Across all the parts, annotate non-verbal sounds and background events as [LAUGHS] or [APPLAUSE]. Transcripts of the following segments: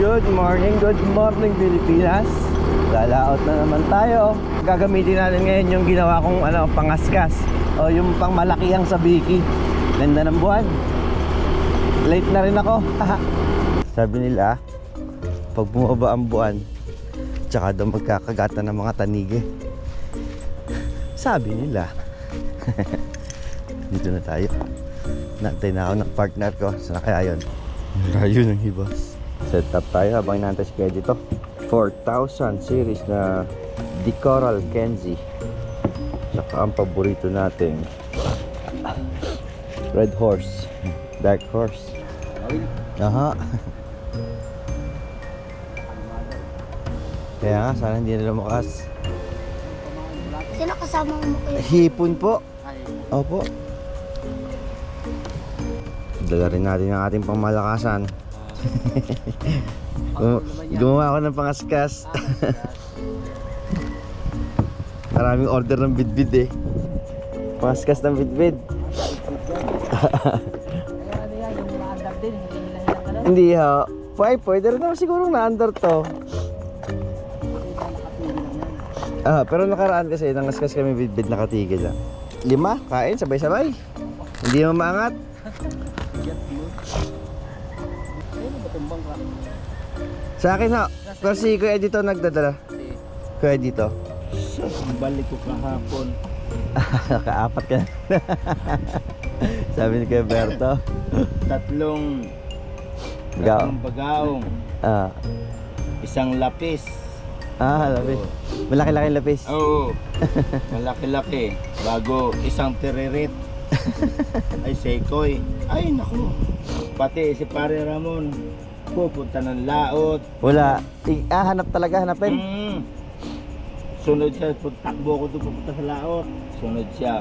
Good morning, good morning Pilipinas. Lalaot na naman tayo. Gagamitin natin ngayon yung ginawa kong ano, pangaskas. O yung pang malakihang sa biki Ganda ng buwan. Late na rin ako. [LAUGHS] Sabi nila Pag bumaba ang buwan Tsaka daw magkakagatan ng mga tanigi. [LAUGHS] Sabi nila. [LAUGHS] Dito na tayo. Nantay na ako ng partner ko. Sana kaya yun? Layo ng hibas Set up tayo habang inaantay si Kuya dito 4000 series na Decoral Kenzie. Tsaka ang paborito nating Red Horse. Dark Horse. Aha. Kaya nga, sana hindi na lumakas. Sino kasama mo kayo? Hipon po. Opo. Dala rin natin ang ating pangmalakasan Gum- Gumawa ako ng pangaskas. [LAUGHS] Maraming order ng bidbid eh. Pangaskas ng bidbid. [LAUGHS] Hindi ha. Pwede, pwede rin naman siguro na-under to. Ah, pero nakaraan kasi nangaskas kami bidbid nakatigil lang. Lima, kain sabay-sabay. Hindi mo maangat Sa akin ha, pero si Kuya dito nagdadala Kuya dito balik ko kahapon. [LAUGHS] Nakaapat ka. [LAUGHS] Sabi ni Kuya Berto. Tatlong, Gaw. tatlong bagaong, Ah, isang lapis. ah lapis. Malaki-laki lapis. Oo, [LAUGHS] malaki-laki. Bago, isang tiririt. Ay, sekoy. Ay, naku. Pati si Pare Ramon, pupunta ng laot. Wala. I- ah, hanap talaga, hanapin. Mm. Sunod siya, pag takbo ko doon pupunta sa laot. Sunod siya.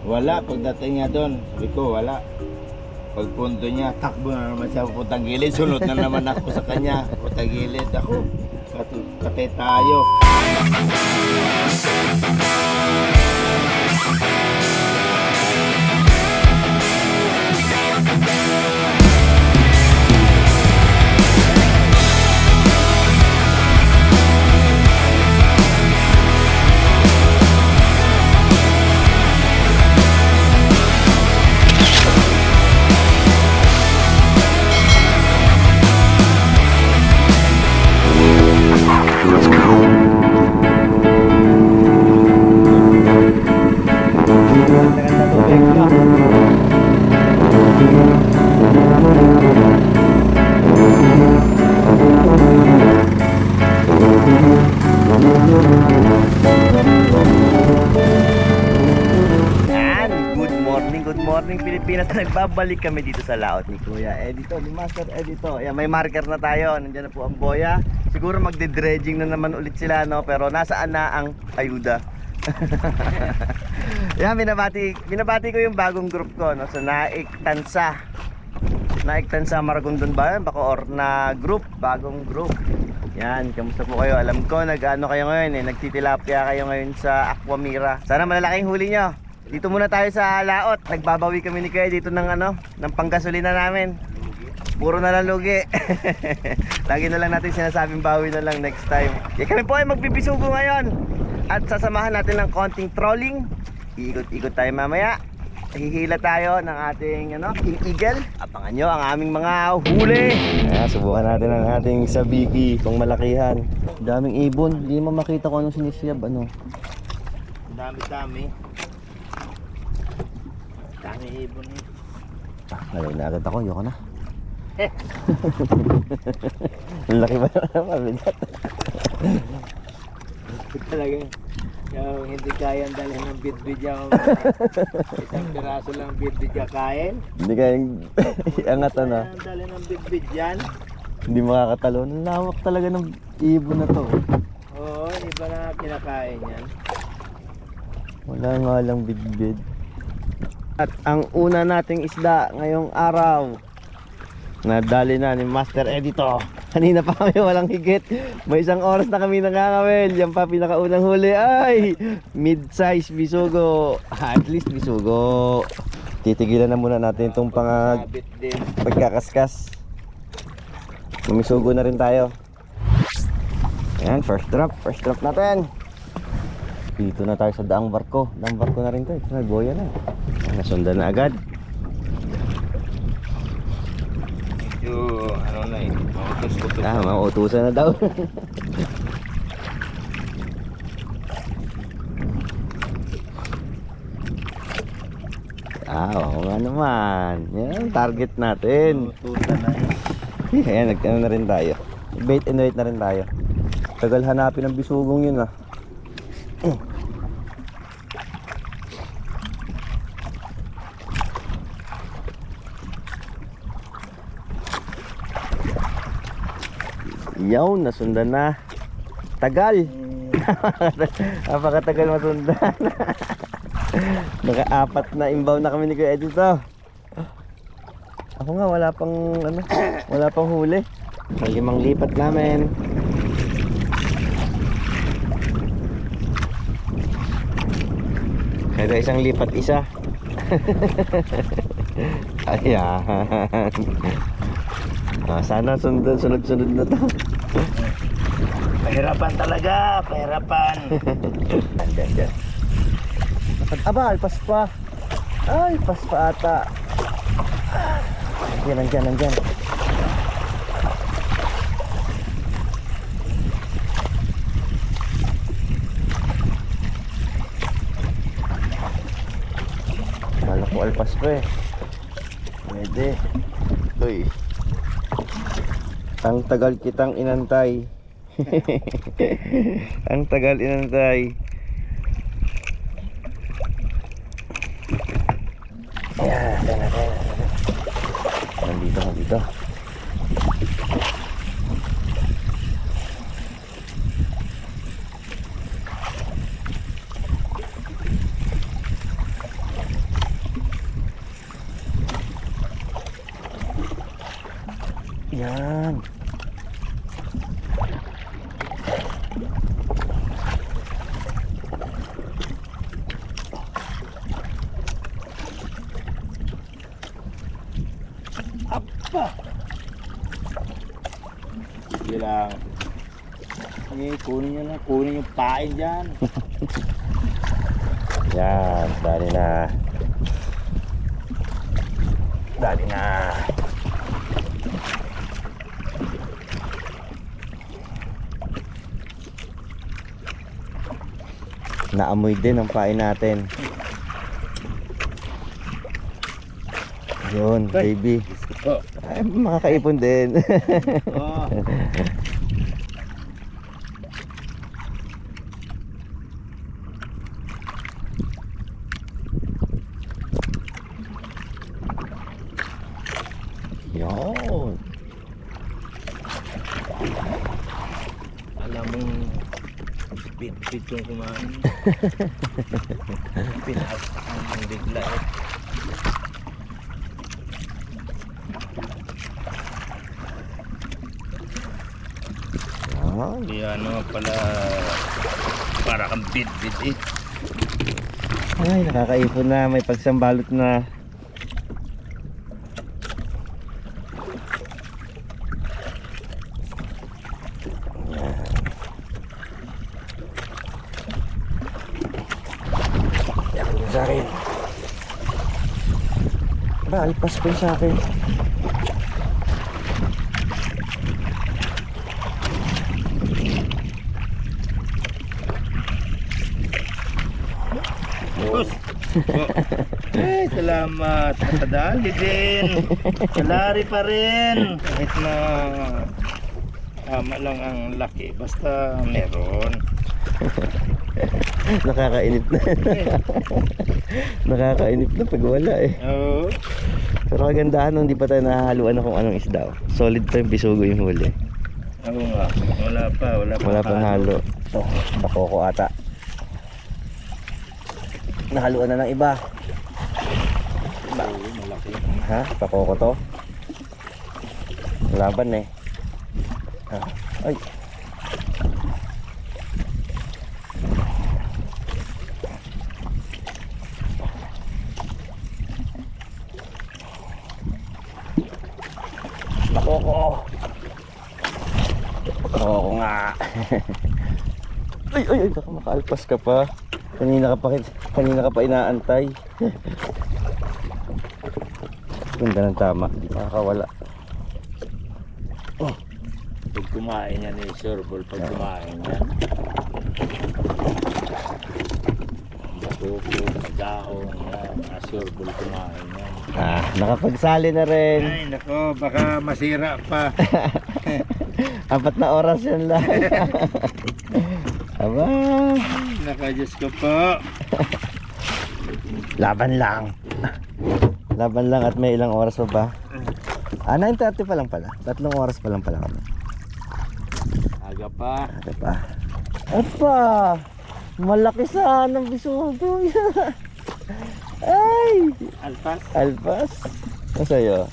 Wala, pagdating niya doon, sabi ko, wala. Pagpunto niya, takbo na naman siya pupuntang gilid. Sunod na naman ako sa kanya, pupuntang gilid. Ako, kat- katay tayo. Nagbabalik kami dito sa laot ni Kuya Edito, ni Master Edito. Yan, may marker na tayo. Nandiyan na po ang boya. Siguro magde-dredging na naman ulit sila, no? Pero nasaan na ang ayuda? [LAUGHS] Yan, binabati, binabati ko yung bagong group ko, no? So, Naik Tansa. Naik Tansa Maragondon ba? Bako or na group, bagong group. Yan, kamusta po kayo? Alam ko, nag-ano kayo ngayon eh, nagtitilapia kayo ngayon sa Aquamira. Sana malalaking huli nyo. Dito muna tayo sa Laot. Nagbabawi kami ni Kuya dito ng ano, ng panggasolina namin. Puro na lang lugi. [LAUGHS] Lagi na lang natin sinasabing bawi na lang next time. Kaya kami po ay magbibisugo ngayon. At sasamahan natin ng konting trolling. Iikot-ikot tayo mamaya. Hihila tayo ng ating ano, King Eagle. Abangan nyo ang aming mga huli. Kaya subukan natin ang ating sabiki, itong malakihan. Daming ibon. Hindi mo makita kung anong sinisiyab. Ano. Dami-dami. Dami ibon eh. Ah, nalay na agad ako. Ayoko na. [LAUGHS] Ang laki ba na mabigat? [LAUGHS] Talaga. Yung hindi kayang dalhin ng bidbid yung isang piraso lang bidbid kakain. Hindi kayang [LAUGHS] iangat ano. Kayang dalhin ng bidbid yan. Hindi makakatalo. Ang lawak talaga ng ibon na to. Oo, iba na kinakain yan. Wala nga lang bidbid. At ang una nating isda ngayong araw. Nadali na ni Master Edito. [LAUGHS] Kanina pa kami walang higit. May isang oras na kami nangangawil. Yan pa pinakaunang huli. Ay! Mid-size bisugo. At least bisugo. Titigilan na muna natin itong pang pagkakaskas. Mumisugo na rin tayo. Ayan, first drop. First drop natin. Dito na tayo sa daang barko. Daang barko na rin to. Ito na, nasundan na agad. Medyo, ano na eh, mautos-utos. Ah, mauutusan na daw. [LAUGHS] ah, oo nga naman. Yan ang target natin. Mautusan na eh. [LAUGHS] Ayan, nagtano na rin tayo. Bait and wait na rin tayo. Tagal hanapin ang bisugong yun ah. [CLEARS THROAT] Yaw, nasundan na. Tagal. [LAUGHS] Napakatagal masundan. [LAUGHS] Naka-apat na inbound na kami ni Kuya Eddie to. Ako nga wala pang ano, wala pang huli. Ang limang lipat namin. Kada isang lipat isa. [LAUGHS] Ayan. Ah, sana sunod sunod-sunod na to. Pahirapan talaga, pahirapan. [LAUGHS] Andyan, dyan. Aba, alpas pa. Ay, pas pa ata. Andyan, andyan, andyan. Kala ko alpas pa eh. Pwede. Uy. Ang tagal kitang inantay. [LAUGHS] Ang tagal inantay. Ayan. Nandito, nandito. Yan. Sige lang. Eh, kunin nyo na, kunin yung pain dyan. [LAUGHS] Yan, dali na. Dali na. Naamoy din ang pain natin. Yun, baby. Oh. Ay, makakaipon din. [LAUGHS] Oh. Yun. Alam mo, pit-pit yung kumain. [LAUGHS] Pinasaan ng bigla eh. Yan. Di ano pala, para kang bit-bit eh. Ay, nakakaipon na. May pagsambalot na. Yan. Yan sa akin. Ba, alpas pa yung sa akin. Boss. Eh, salamat. Nakadali din. Salari pa rin. Kahit na tama lang ang laki. Basta meron. [LAUGHS] Nakakainip na. [LAUGHS] Nakakainip na pag wala eh. Oo. Pero kagandahan nung hindi pa tayo nahahaluan na kung anong isda. oh. Solid pa yung bisugo yung huli. Oo nga. Wala pa. Wala pa. Wala pang halo. Ito, pakoko ata. Nahaluan na ng iba. Malaki. Ha? Pakoko to? Laban eh. Ha? Ay. Pakoko. Oo nga. [LAUGHS] ay, ay, ay, baka makaalpas ka pa. Kanina ka pa, kanina ka pa inaantay. Ganda ng tama, di makakawala. Pag kumain yan eh, sureball pag kumain yan. Matuko, magahong, yan. Ah, sureball kumain yan. Ah, nakapagsali na rin. Ay, nako, baka masira pa. [LAUGHS] Apat na oras yan lang. [LAUGHS] Aba, Naka-Diyos ko po. laban lang. Laban lang at may ilang oras pa ba? Ah, 9.30 pa lang pala. Tatlong oras pa lang pala kami. Aga pa. Ano pa? Apa! Malaki sana ang bisugo yan. Ay! Alpas. Alpas. Sa'yo?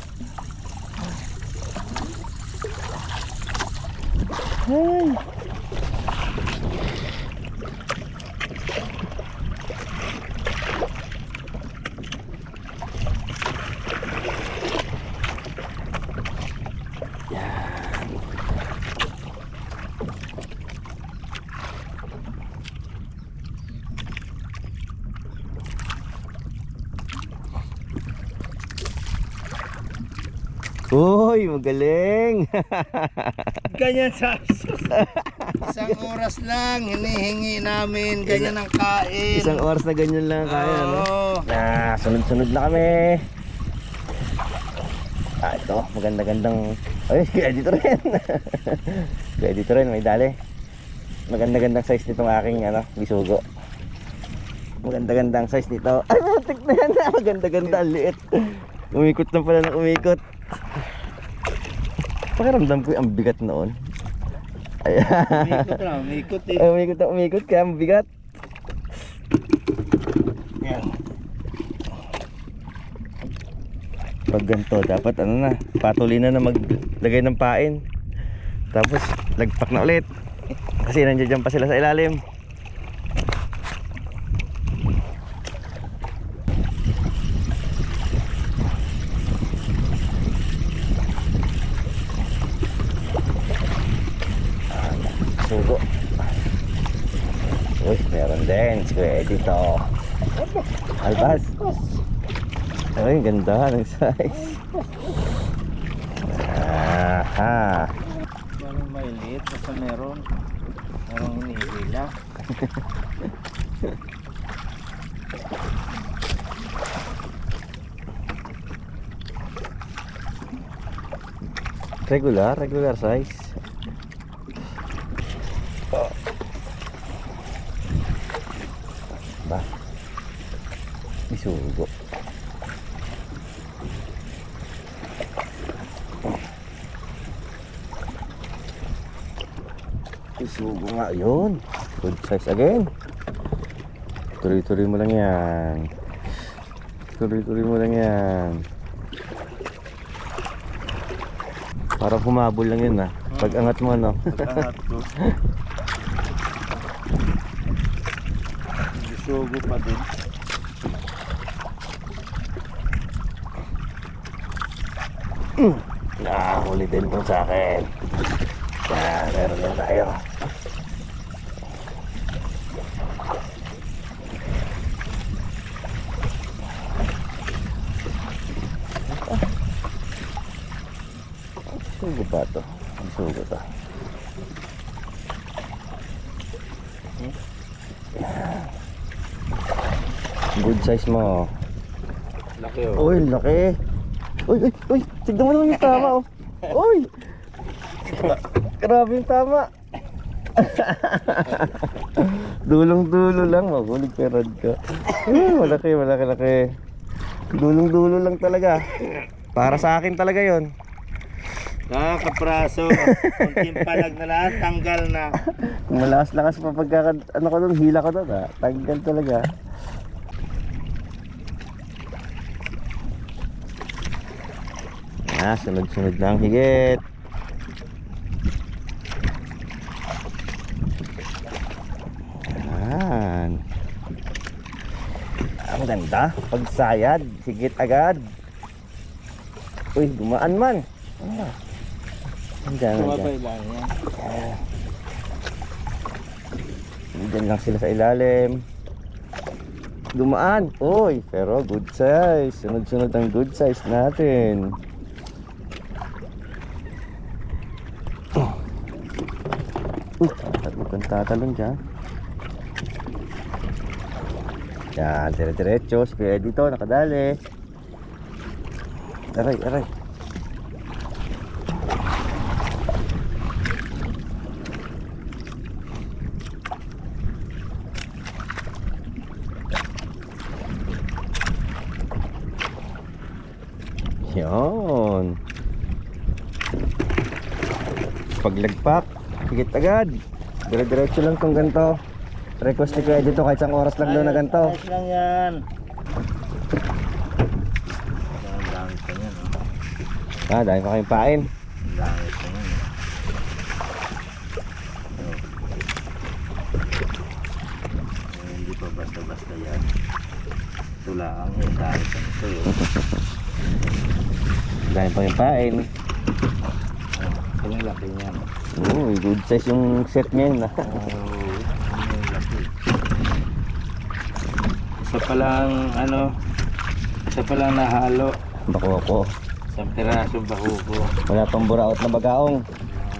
Ay! Uy, magaling! [LAUGHS] Ganyan sa Isang oras lang, hinihingi namin. Ganyan ang kain. Isang oras na ganyan lang kaya, ano? Oo. Na, sunod-sunod na kami. Ah, ito, maganda-gandang... Ay, [LAUGHS] kaya dito rin. [LAUGHS] kaya dito rin, may dali. Maganda-gandang size nitong aking, ano, bisugo. Maganda-gandang size nito. Ay, matik na yan. Maganda-ganda, ang liit. Umikot na pala ng umikot. Pakiramdam ko ang bigat noon. Ayan. Umikot na, umikot eh. Umikot na umikot, kaya ang bigat. Yan. Pag ganito, dapat ano na, patuloy na na maglagay ng pain. Tapos, lagpak na ulit. Kasi nandiyan pa sila sa ilalim. Sugo. Uy, meron din. Si Kuya Eddie to. Albas. Ay, ganda ng size. Aha. Parang maliit, basta meron. Parang hinihila. Regular, regular size. Ba? Isugo. Isugo nga yun. Size again. Tuloy-tuloy mo lang yan. Tuloy-tuloy mo lang yan. Para humabol lang yun ah. Pag angat mo ano. Pag-angat ko. Bisugo [LAUGHS] pa din. Nakahuli din po sa akin. Yan, meron din tayo. Sugo ba to? Ang sugo to. Good size mo. Laki oh. Uy, laki. Uy, uy, uy. Tignan mo naman yung tama, oh. Uy. Grabe yung tama. [LAUGHS] Dulong-dulo lang. Magulig ka rad ka. Eh, malaki, malaki, laki. Dulong-dulo lang talaga. Para sa akin talaga yon. Nakakapraso. [LAUGHS] Kunting palag na lahat, tanggal na. Malakas-lakas pa pagka, ano ko doon, hila ko doon, ah. Tanggal talaga. Ah, sunod-sunod lang higit. Yan. Ang ganda. Pagsayad, higit agad. Uy, gumaan man. Ah. Andyan. Sumabay lang yan. Diyan lang sila sa ilalim. Dumaan. Uy, pero good size. Sunod-sunod ang good size natin. Uy, huwag kang tatalon dyan. Yan, dire-diretso. Si Kuya dito, nakadali. Aray, aray. Yan. Paglagpak, higit agad. Dire-diretso lang tong ganito. Request ni Kuya dito kahit isang oras lang daw na ganito. Ayos lang yan. Dami pa yan. oh. Ah, dahil pa kayong pain. Ang dami pa yan. Eh, Hindi pa basta-basta yan. Ito lang. Ang dami pa nito. eh. Dahil pa kayong pain. Oh, laki niyan. Uy, good size yung set ngayon. ah. Oh, [LAUGHS] ang laki. Isa pa lang, ano, isa pa lang nahalo. Bako ako. Isang piraso bakuko. Wala pang buraot na bagaong.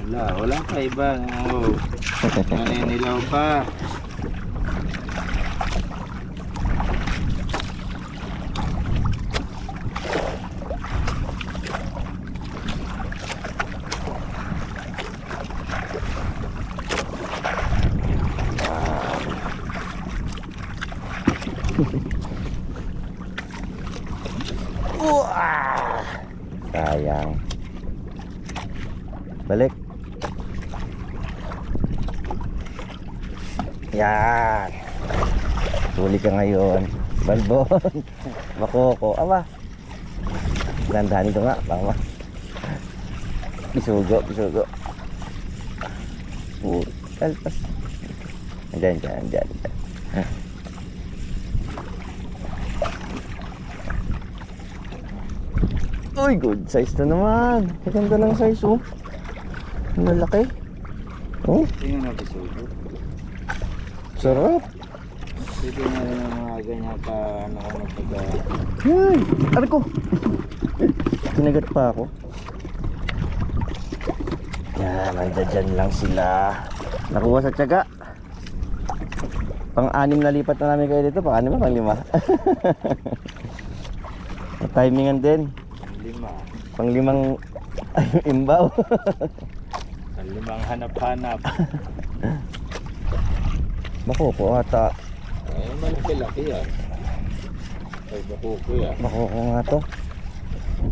Wala, wala pa iba. Oh, [LAUGHS] naninilaw pa. Uah! Sayang. Balik. Yan. Huli ka ngayon. Balbon. Makoko. Aba. Dandahan ito nga. Baka Isugo, isugo. Uh, kalpas. Diyan, diyan, diyan. diyan. Uy, good size na naman. Maganda ng size, oh. Ang lalaki. Oh, Tingnan natin sugo. sarap. Pwede na ang mga ganyan ka, ano, ano, pagka... Yan! Ano ko? Kinagat pa ako. Yan, nandiyan dyan lang sila. Nakuha sa tiyaga. Pang-anim na lipat na namin kayo dito. Pang-anim na, pang-lima. [LAUGHS] Timingan din. Ang lima. Pang-limang [LAUGHS] imbaw. Ang limang hanap-hanap. [LAUGHS] Makoko ata. Ay, malaki-laki yan. Ay, bakuko yan. Makoko nga to.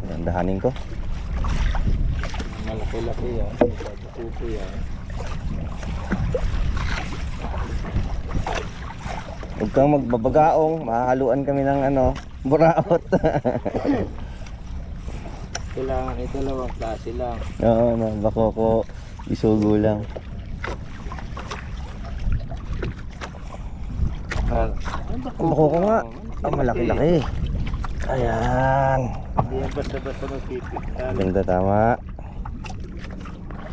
Dandahanin ko. Malaki-laki yan. Bakuko yan. Huwag kang magbabagaong, mahahaluan kami ng ano, buraot. [LAUGHS] Kailangan ito dalawang klase lang. Oo, no, bako ko isugo lang. Ah, Bako ko nga. Ang malaki-laki. Ayan. Hindi yan basta-basta magpipitan. Ganda tama.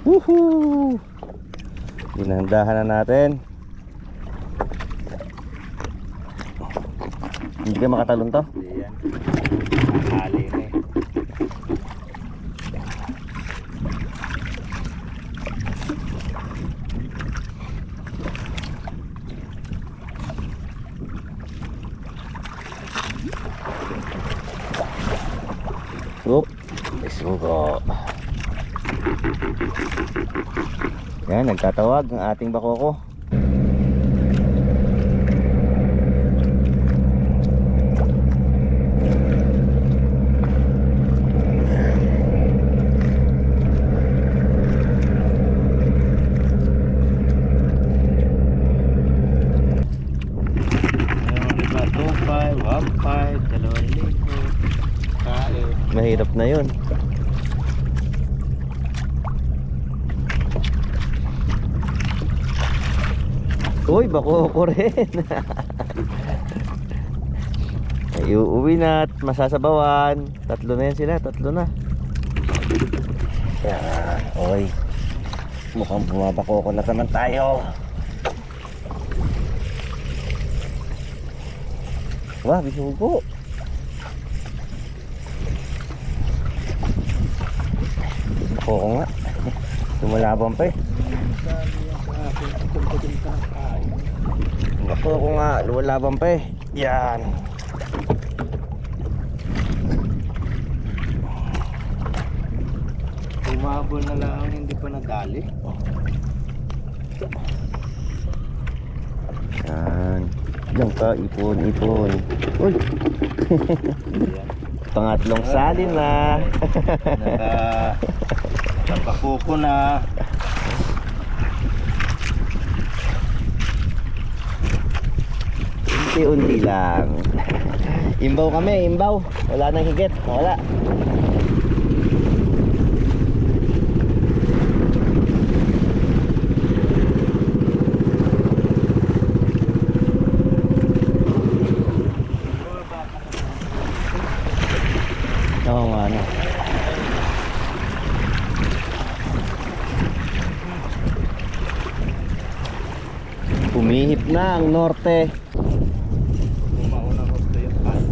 Woohoo! Ginandahan na natin. Hindi ka makatalon to? Hindi yan. Nakakali na eh. Oop, isugo. Yan, nagtatawag ang ating bakoko. Meron iba 2.5, 1.5, 2,000. Kain. Mahirap na yun. Uy, bakoko rin. [LAUGHS] Ay, uuwi na at masasabawan. Tatlo na yan sila, tatlo na. Yan, oy. Mukhang bumabako ko na naman tayo. Wah, bisugo. Bako ko nga. Lumalaban pa eh. Bako ko nga, lumalaban pa eh. Yan. Umabol na lang hindi pa nadali. Yan. Diyan ka, ipon, ipon. Uy! [LAUGHS] Pangatlong sali na. Naka... [LAUGHS] Nakakuko na. Unti-unti lang. Imbaw kami, imbaw. Wala nang higit. Wala. Oo nga, ano. Umihip na norte. Umauna ko ito yung pan.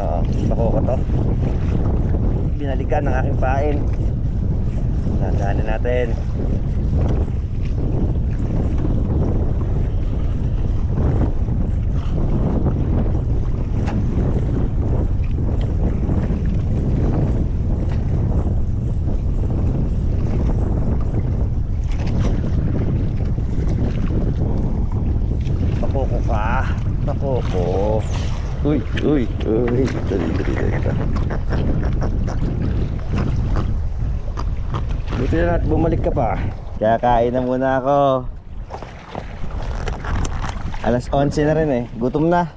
Oo, bako ko to. Binalikan ng aking pain. Nadaanan natin. Bakoko ka. Bakoko. Uy, uy, uy. Dali, dali, dali. Buti na at bumalik ka pa. Kaya kain na muna ako. Alas 11 na rin eh. Gutom na.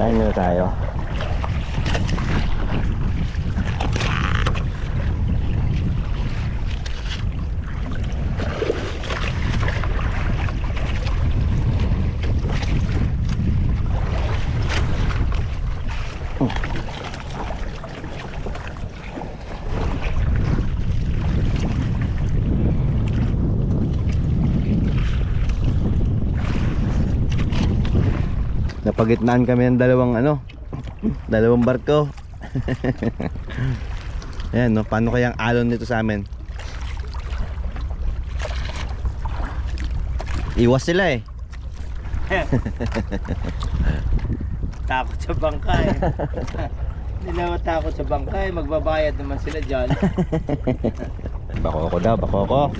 Kain na tayo. Napagitnaan kami ng dalawang ano, dalawang barko. [LAUGHS] Ayan, no? Paano kayang alon nito sa amin? Iwas sila eh. [LAUGHS] Takot sa bangkay. [LAUGHS] Hindi naman takot sa bangkay. Magbabayad naman sila dyan. Bako ko daw, bako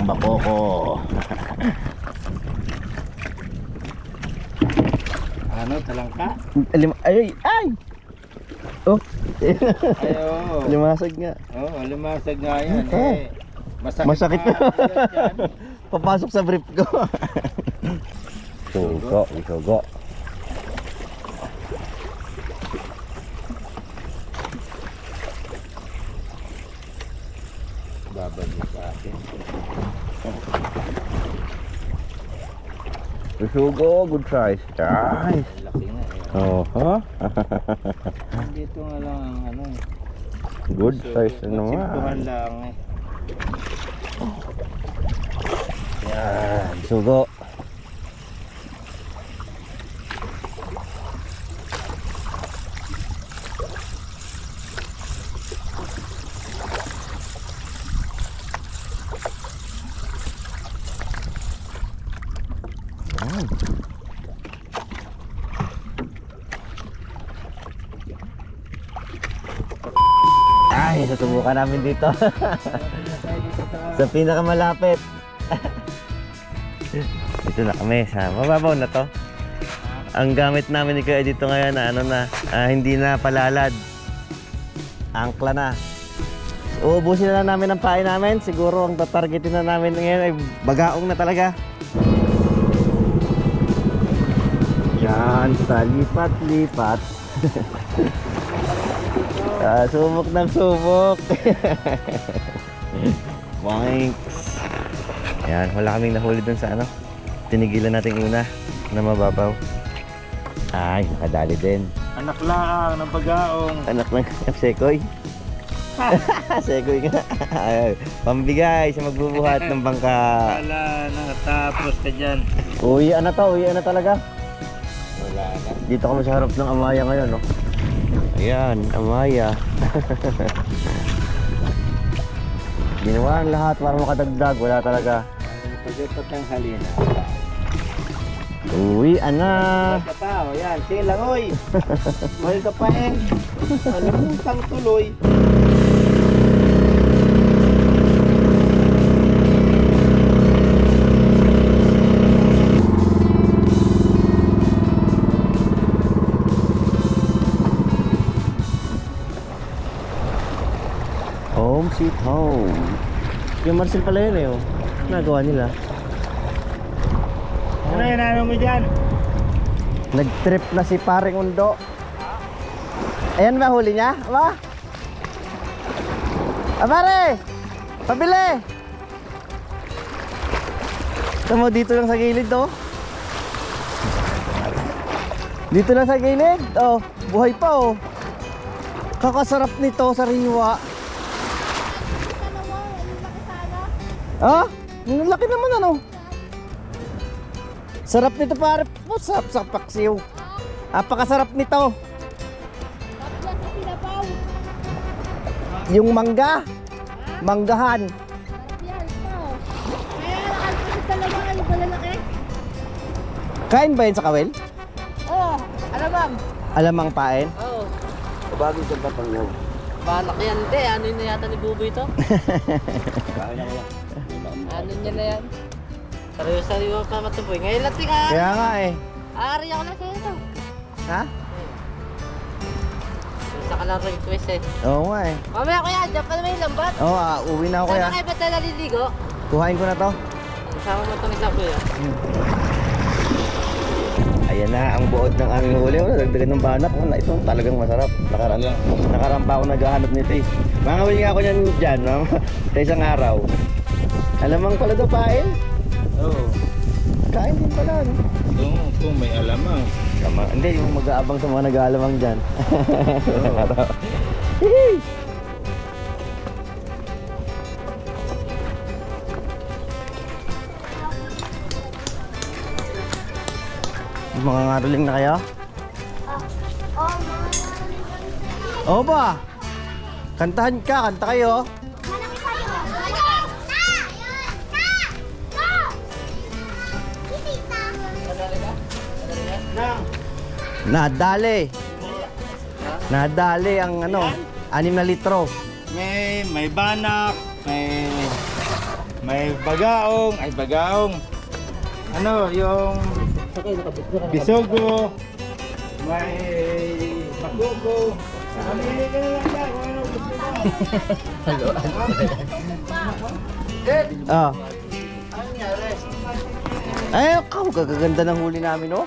ko. Nandiyan na ang bako ko. ano, talangka? Lim ay, ay! Oh, Ay, limasag nga. Oo, limasag nga yan Ah. eh. Masakit, Masakit. [LAUGHS] Papasok sa brief ko. Sugo, isugo. Babalik sa Isugo, good size. Nice. Ang laki nga eh. Oh, ha? Dito nga lang ang ano eh. Good size ano matsimpuhan nga. lang eh. Yan, sugo. Yan. Susubukan namin dito. [LAUGHS] sa pinakamalapit. Dito na kami sa mababaw na to. Ang gamit namin ni Kuya dito ngayon na ano na, ah, hindi na palalad. Angkla na. Uubusin na lang namin ang pain namin. Siguro ang tatargetin na namin ngayon ay bagaong na talaga. Yan, sa lipat-lipat. [LAUGHS] Ah, sumok ng sumok. Wanks. [LAUGHS] Yan, wala kaming nahuli dun sa ano. Tinigilan natin una na mababaw. Ay, nakadali din. Anak lang ng pag-aong. Anak ng [LAUGHS] Sekoy. [LAUGHS] Sekoy nga. Ay, Pambigay sa magbubuhat ng bangka. Wala, nakatapos ka dyan. Uwi na to, uwi na talaga. Wala na. Dito kami sa harap ng Amaya ngayon, no? Ayan, Amaya. [LAUGHS] Ginawa ang lahat para makadagdag, wala talaga. Pagdapat ng halina. Uwi na. Ka pa, o yan, silang oy. Mahal ka pa eh. Alam mo, tang tuloy. Sweet home. Yung Marcel pala yun eh, oh. Nagawa nila. Ano yan, ano mo dyan? Nag-trip na si paring undo. Ayan ba huli niya? Aba? Pare! Pabili! Mo, dito lang sa gilid, oh. Dito lang sa gilid. Oh, buhay pa, oh. Kakasarap nito sa riwa. Ah? Ang laki naman, ano? Sarap nito, pare. Oh, sarap sa paksiw. Apakasarap nito. Yung mangga. Manggahan. Kain ba yun sa kawel? Oh, alamang. Alamang pain? Oh, Bago sa batang yan. balak yan. Hindi, ano yun na yata ni Buboy to? [LAUGHS] [LAUGHS] ano niya na yan? Sariwa-sariwa pa matuboy. Ngayon lang tika. Kaya nga eh. Ari ako lang sa'yo to. Ha? Isa ka lang request eh. Oo nga eh. Mamaya kuya, dyan pa naman yung lambat. Oo, ah, uwi na ako Saan kuya. na kayo ba't na naliligo? Kuhain ko na to. Sama mo itong isa kuya. Ayan na ang buod ng aming huli. Wala, dagdagan ng banak. Wala, ito talagang masarap. Nakaram, nakaram pa ako naghahanap nito eh. Mga huli nga ako niyan dyan, no? [LAUGHS] sa isang araw. Alamang pala daw pain. Oo. Kain din pala, no? Kung, kung may alamang. Tama. Hindi, yung mag-aabang sa mga nag-aalamang dyan. Oo. Hihi! Mga ngaruling na kayo? Oh, mga Oo ba? Kantahan ka, kanta kayo. Nadali. Nadali ang ano, anim na litro. May, may banak, may, may bagaong, ay bagaong. Ano, yung bisogo, may bakugo. Mamili ka na lang dyan kung ano gusto mo. Ah. Ay, ikaw, gagaganda ng huli namin, oh.